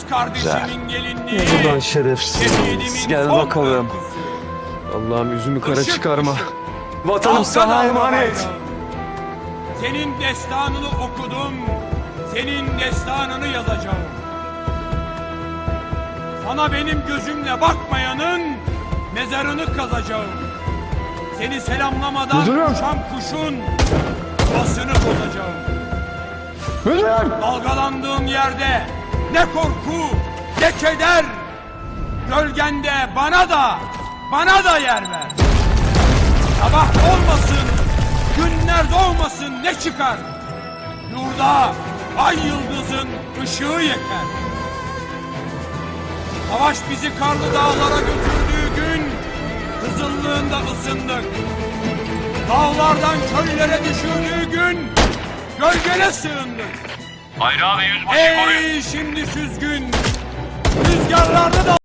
kız kardeşimin gelinliği. Ulan şerefsiz. Gel bakalım. Allah'ım yüzümü kara Işık çıkarma. ışık. Vatanım sana emanet. Senin destanını okudum. Senin destanını yazacağım. Sana benim gözümle bakmayanın mezarını kazacağım. Seni selamlamadan Müdürüm. uçan kuşun basını bozacağım. Müdürüm! Dalgalandığım yerde ne korku ne keder. Gölgende bana da bana da yer ver. Sabah olmasın, günler doğmasın ne çıkar? Yurda ay yıldızın ışığı yeter. Savaş bizi karlı dağlara götürdüğü gün kızıllığında ısındık. Dağlardan köylere düşürdüğü gün gölgene sığındık. Bayrağı ve yüzbaşı koruyun. Şimdi süzgün, rüzgarlarda da